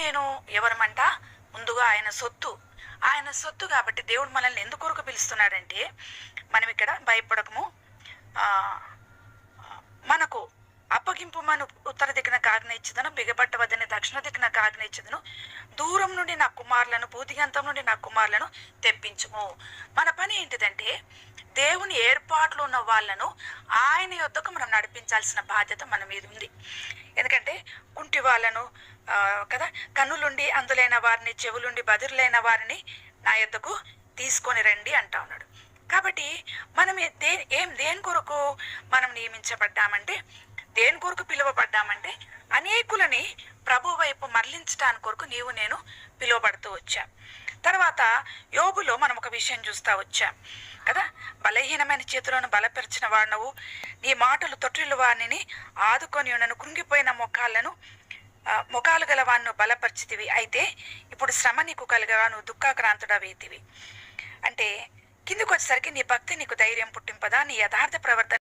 నేను ఎవరమంట? ముందుగా ఆయన సొత్తు. ఆయన సొత్తు కాబట్టి దేవుడు మనల్ని ఎందుకొరకు పిలుస్తున్నాడంటే మనం ఇక్కడ భయపడకము మనకు అప్పగింపు మన ఉత్తర దిక్కున కాగ్నిచ్చదను బిగపట్టవద్దని దక్షిణ దిక్కున కాగ్నిచ్చదను దూరం నుండి నా కుమారులను భూతిగంతం నుండి నా కుమారులను తెప్పించుము. మన పని ఏంటిదంటే దేవుని ఏర్పాట్లు ఉన్న వాళ్ళను ఆయన యొద్దకు మనం నడిపించాల్సిన బాధ్యత మన మీద ఉంది. ఎందుకంటే కుంటి వాళ్ళను కదా? కన్నులుండి అందులైన వారిని చెవులుండి బదురులైన వారిని నా యొద్దకు తీసుకొని రండి అంటా ఉన్నాడు. కాబట్టి మనం దే ఏం దేని కొరకు మనం నియమించబడ్డామంటే దేని కొరకు పిలువబడ్డామంటే అనేకులని ప్రభు వైపు మరలించడానికి కొరకు నీవు నేను పిలువబడుతూ వచ్చా. తర్వాత యోబులో మనం ఒక విషయం చూస్తా వచ్చాం. కదా? బలహీనమైన చేతులను బలపరిచిన వాడినవు నీ మాటలు తొట్టిల వారిని ఆదుకొని ఉన్నను కృంగిపోయిన ముఖాలను ముఖాలు గలవాన్ను బలపరిచితివి. అయితే ఇప్పుడు శ్రమ నీకు కలగవాను నువ్వు దుఃఖాక్రాంతుడా వేతివి అంటే కిందికి వచ్చేసరికి నీ భక్తి నీకు ధైర్యం పుట్టింపదా? నీ యథార్థ ప్రవర్తన